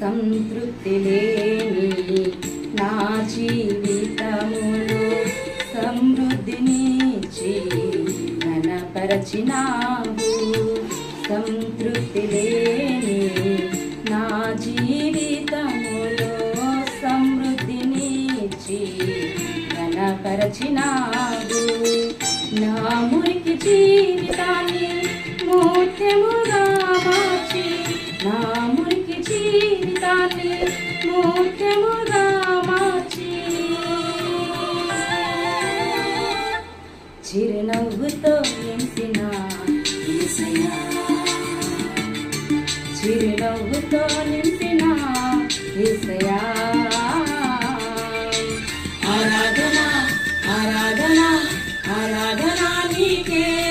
సంతృప్తి లేని నా జీవితములో సమృద్ధినిచ్చి ఘనపరచినావు. సంతృప్తి లేని నా జీవితములో సమృద్ధినిచ్చి ఘనపరచినావు. నా మురికి జీవితాన్ని మూర్తెముగా జీవితాన్ని ముఖ్యముగా మార్చి. చిరునవ్వుతో నింపిన చిరునవ్వుతో నింపిన ఈసయా ఆరాధన ఆరాధన ఆరాధన నీకే.